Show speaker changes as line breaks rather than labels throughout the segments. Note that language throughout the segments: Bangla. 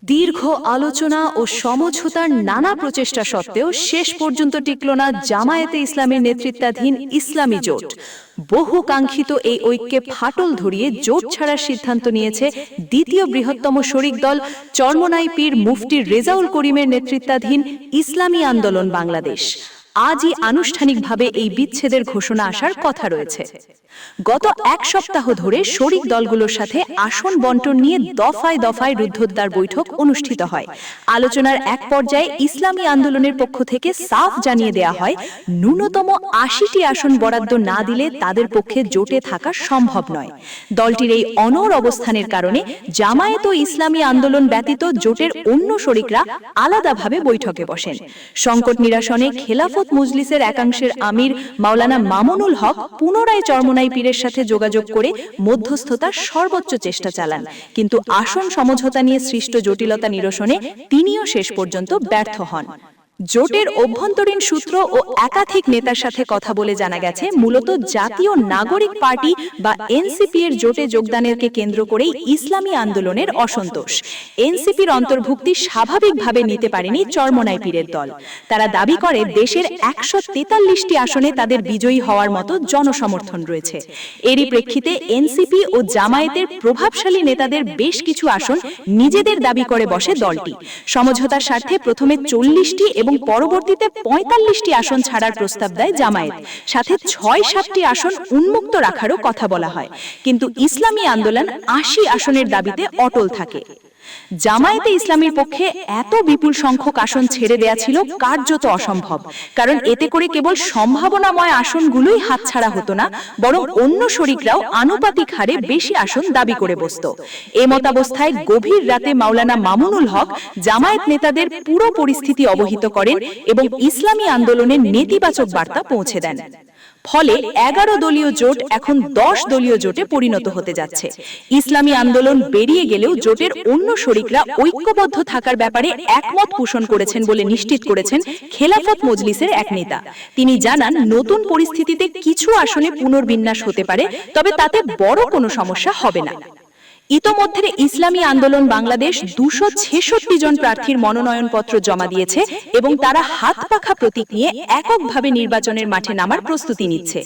দীর্ঘ আলোচনা ও সমঝোতার নানা প্রচেষ্টা সত্ত্বেও শেষ পর্যন্ত টিকল না জামায়াতে ইসলামের নেতৃত্বাধীন ইসলামী জোট। বহু কাঙ্ক্ষিত এই ঐক্যে ফাটল ধরিয়ে জোট ছাড়ার সিদ্ধান্ত নিয়েছে দ্বিতীয় বৃহত্তম শরিক দল চর্মনাই পীর মুফতি রেজাউল করিমের নেতৃত্বাধীন ইসলামী আন্দোলন বাংলাদেশ। আজই আনুষ্ঠানিকভাবে এই বিচ্ছেদের ঘোষণা আসার কথা রয়েছে। গত এক সপ্তাহ ধরে শরিক দলগুলোর সাথে আসন বন্টন নিয়ে দফায় দফায় রুদ্ধদ্বার বৈঠক অনুষ্ঠিত হয়। আলোচনার এক পর্যায়ে ইসলামী আন্দোলনের পক্ষ থেকে সাফ জানিয়ে দেয়া হয়, ন্যূনতম আশিটি আসন বরাদ্দ না দিলে তাদের পক্ষে জোটে থাকা সম্ভব নয়। দলটির এই অনর অবস্থানের কারণে জামায়াত ও ইসলামী আন্দোলন ব্যতীত জোটের অন্য শরিকরা আলাদাভাবে বৈঠকে বসেন। সংকট নিরাসনে খেলাফত মজলিসের একাংশের আমির মাওলানা মামুনুল হক পুনরায় চরমনাই পীরের সাথে যোগাযোগ করে মধ্যস্থতার সর্বোচ্চ চেষ্টা চালান। কিন্তু আসন সমঝোতা নিয়ে সৃষ্ট জটিলতা নিরসনে তিনিও শেষ পর্যন্ত ব্যর্থ হন। জোটের অভ্যন্তরীণ সূত্র ও একাধিক নেতার সাথে কথা বলে জানা গেছে, মূলত জাতীয় নাগরিক পার্টি বা এনসিপি এর জোটে যোগদানেরকে কেন্দ্র করেই ইসলামী আন্দোলনের অসন্তোষ। এনসিপির অন্তর্ভুক্তি স্বাভাবিকভাবে নিতে পারেনি চরমনাই পীরের দল। তারা দাবি করে, দেশের একশো তেতাল্লিশটি আসনে তাদের বিজয়ী হওয়ার মতো জনসমর্থন রয়েছে। এরই প্রেক্ষিতে এনসিপি ও জামায়াতের প্রভাবশালী নেতাদের বেশ কিছু আসন নিজেদের দাবি করে বসে দলটি। সমঝোতার স্বার্থে প্রথমে চল্লিশটি এবং পরবর্তীতে পঁয়তাল্লিশটি আসন ছাড়ার প্রস্তাব দেয় জামায়াত। সাথে ছয় সাতটি আসন উন্মুক্ত রাখারও কথা বলা হয়। কিন্তু ইসলামী আন্দোলন আশি আসনের দাবিতে অটল থাকে। জামায়াতে ইসলামীর পক্ষে এত বিপুল সংখ্যক আসন ছেড়ে দেয়া ছিল কার্যত অসম্ভব। কারণ এতে করে কেবল সম্ভাবনাময় আসনগুলোই হাতছাড়া হতো না বরং অন্য শরিকরাও আনুপাতিক হারে বেশি আসন দাবি করে বসত। এ মতাবস্থায় গভীর রাতে মাওলানা মামুনুল হক জামায়াত নেতাদের পুরো পরিস্থিতি অবহিত করেন এবং ইসলামী আন্দোলনের নেতিবাচক বার্তা পৌঁছে দেন। ফলে এগারো দলীয় জোট এখন দশ দলীয় জোটে পরিণত হতে যাচ্ছে। ইসলামী আন্দোলন বেরিয়ে গেলেও জোটের অন্য শরিকরা ঐক্যবদ্ধ থাকার ব্যাপারে একমত পোষণ করেছেন বলে নিশ্চিত করেছেন খেলাফত মজলিসের এক নেতা। তিনি জানান, নতুন পরিস্থিতিতে কিছু আসনে পুনর্বিন্যাস হতে পারে, তবে তাতে বড় কোনো সমস্যা হবে না। ইতোমধ্যে ইসলামী আন্দোলন বাংলাদেশ দুশো ছেষট্টি জন প্রার্থীর মনোনয়নপত্র জমা দিয়েছে এবং তারা হাত পাখা প্রতীক নিয়ে এককভাবে নির্বাচনের মাঠে নামার প্রস্তুতি নিচ্ছে।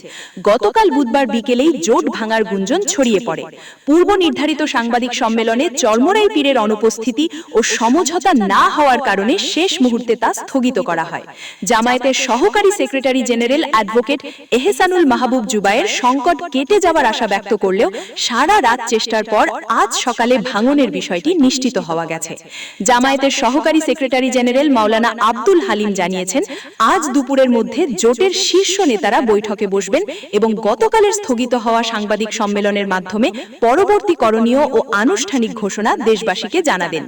গতকাল বুধবার বিকেলেই জোট ভাঙার গুঞ্জন ছড়িয়ে পড়ে। পূর্ব নির্ধারিত সাংবাদিক সম্মেলনে চর্মরাই পীরের অনুপস্থিতি ও সমঝোতা না হওয়ার কারণে শেষ মুহূর্তে তা স্থগিত করা হয়। জামায়াতের সহকারী secretary general advocate Ehsanul Mahbub Zubair সংকট কেটে যাওয়ার আশা ব্যক্ত করলেও সারা রাত চেষ্টার পর আজ সকালে ভাঙনের বিষয়টি নিশ্চিত হওয়া গেছে। জামায়াতের সহকারী সেক্রেটারি জেনারেল মাওলানা আব্দুল হালিম জানিয়েছেন, আজ দুপুরের মধ্যে জোটের শীর্ষ নেতারা বৈঠকে বসবেন এবং গতকালের স্থগিত হওয়া সাংবাদিক সম্মেলনের মাধ্যমে পরবর্তী করণীয় ও আনুষ্ঠানিক ঘোষণা দেশবাসীকে জানাবেন।